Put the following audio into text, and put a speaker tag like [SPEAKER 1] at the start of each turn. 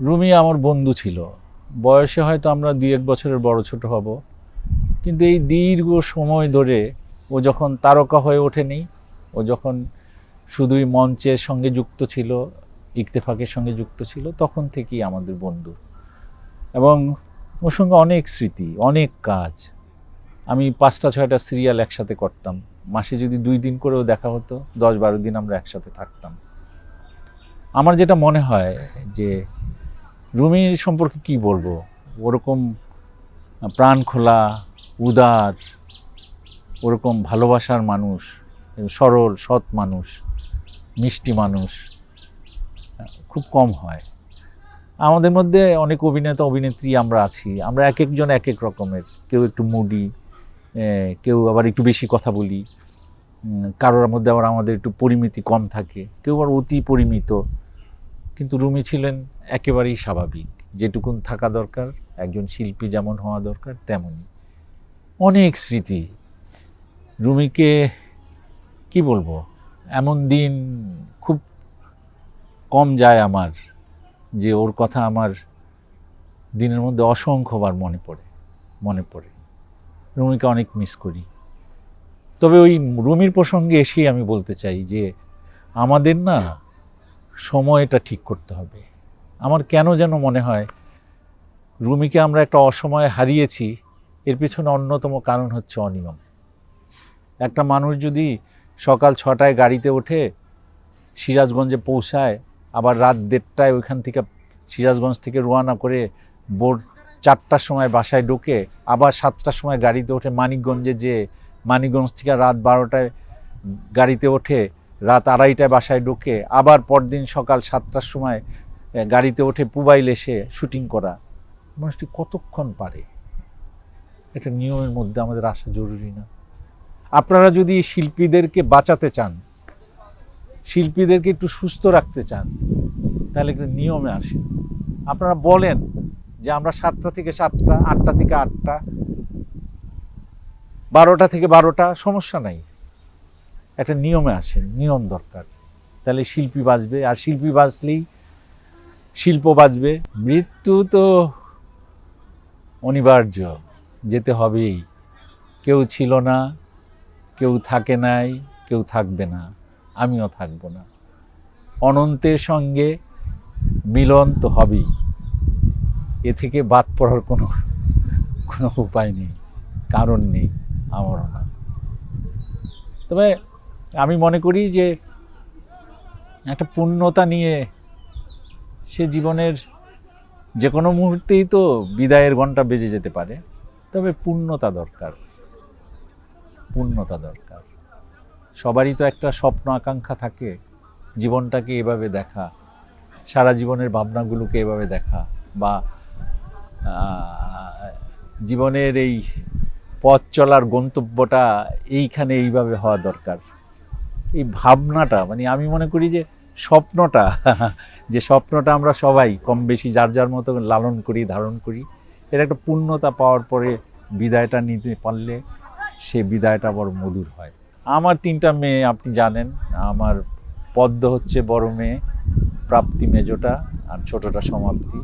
[SPEAKER 1] রুমি আমার বন্ধু ছিল। বয়সে হয়তো আমরা দুই এক বছরের বড় ছোট হব। কিন্তু এই দীর্ঘ সময় ধরে ও যখন তারকা হয়ে ওঠেনি, ও যখন শুধুই মঞ্চের সঙ্গে যুক্ত ছিল ইকতেফাকের সঙ্গে যুক্ত ছিল, তখন থেকেই আমাদের বন্ধু। এবং ওর সঙ্গে অনেক স্মৃতি, অনেক কাজ। আমি পাঁচটা, ছয়টা সিরিয়াল একসাথে করতাম। মাসে যদি দুই দিন করেও দেখা হতো, দশ বারো দিন আমরা একসাথে থাকতাম। আমার যেটা মনে হয় যে রুমির সম্পর্কে কি বলব? ওরকম প্রাণ খোলা, উদার, ওরকম ভালোবাসার মানুষ, সরল, সৎ মানুষ, মিষ্টি মানুষ খুব কম হয়। আমাদের মধ্যে অনেক অভিনেতা, অভিনেত্রী আমরা আছি। আমরা এক একজন এক এক রকমের। কেউ একটু মুডি কেউ আবার একটু বেশি কথা বলি। কারোর মধ্যে আবার আমাদের একটু পরিমিতি কম থাকে। কেউ আবার অতি পরিমিত। কিন্তু রুমি ছিলেন একেবারেই স্বাভাবিক। যেটুকুন থাকা দরকার, একজন শিল্পী যেমন হওয়া দরকার, তেমনই। অনেক স্মৃতি। রুমিকে, কি বলব, এমন দিন খুব কম যায় আমার, যে ওর কথা আমার দিনের মধ্যে অসংখ্যবার মনে পড়ে মনে পড়ে। রুমিকে অনেক মিস করি। তবে ওই রুমির প্রসঙ্গে এসেই আমি বলতে চাই যে, আমাদের না সময়টা ঠিক করতে হবে। আমার কেন যেন মনে হয় রুমিকে আমরা একটা অসময়ে হারিয়েছি, এর পিছনে অন্যতম কারণ হচ্ছে অনিয়ম। একটা মানুষ যদি সকাল ছটায় গাড়িতে ওঠে, সিরাজগঞ্জে পৌঁছায়, আবার রাত দেড়টায় ওইখান থেকে সিরাজগঞ্জ থেকে রোয়ানা করে বোর চারটার সময় বাসায় ঢুকে, আবার সাতটার সময় গাড়িতে ওঠে মানিকগঞ্জে যে মানিকগঞ্জ থেকে রাত বারোটায় গাড়িতে ওঠে, রাত আড়াইটায় বাসায় ঢুকে, আবার পরদিন সকাল সাতটার সময় গাড়িতে ওঠে পুবাইল এসে শুটিং করা। মানুষটি কতক্ষণ পারে? এটা নিয়মের মধ্যে আমাদের আসা জরুরি না। আপনারা যদি শিল্পীদেরকে বাঁচাতে চান, শিল্পীদেরকে একটু সুস্থ রাখতে চান, তাহলে একটু নিয়মে আসেন। আপনারা বলেন যে আমরা সাতটা থেকে সাতটা, আটটা থেকে আটটা, বারোটা থেকে বারোটা, সমস্যা নাই। একটা নিয়মে আসেন, নিয়ম দরকার। তাহলে শিল্পী বাঁচবে, আর শিল্পী বাঁচলেই শিল্প বাঁচবে। মৃত্যু তো অনিবার্য, যেতে হবেই। কেউ ছিল না, কেউ থাকে নাই, কেউ থাকবে না, আমিও থাকব না। অনন্তের সঙ্গে মিলন তো হবেই। এ থেকে বাদ পড়ার কোনো কোনো উপায় নেই, কারণ নেই, আমারও না। তবে আমি মনে করি যে, একটা পূর্ণতা নিয়ে সে জীবনের যে কোনো মুহূর্তেই তো বিদায়ের ঘণ্টা বেজে যেতে পারে, তবে পূর্ণতা দরকার পূর্ণতা দরকার। সবারই তো একটা স্বপ্ন, আকাঙ্ক্ষা থাকে, জীবনটাকে এভাবে দেখা, সারা জীবনের ভাবনাগুলোকে এভাবে দেখা, বা জীবনের এই পথ চলার গন্তব্যটা এইখানে এইভাবে হওয়া দরকার। এই ভাবনাটা মানে আমি মনে করি যে স্বপ্নটা, যে স্বপ্নটা আমরা সবাই কম বেশি যার যার মতো লালন করি, ধারণ করি, এর একটা পূর্ণতা পাওয়ার পরে বিদায়টা নিতে পারলে সে বিদায়টা বড় মধুর হয়। আমার তিনটা মেয়ে, আপনি জানেন, আমার পদ্ম হচ্ছে বড় মেয়ে, প্রাপ্তি মেজোটা আর ছোটটা সমাপ্তি।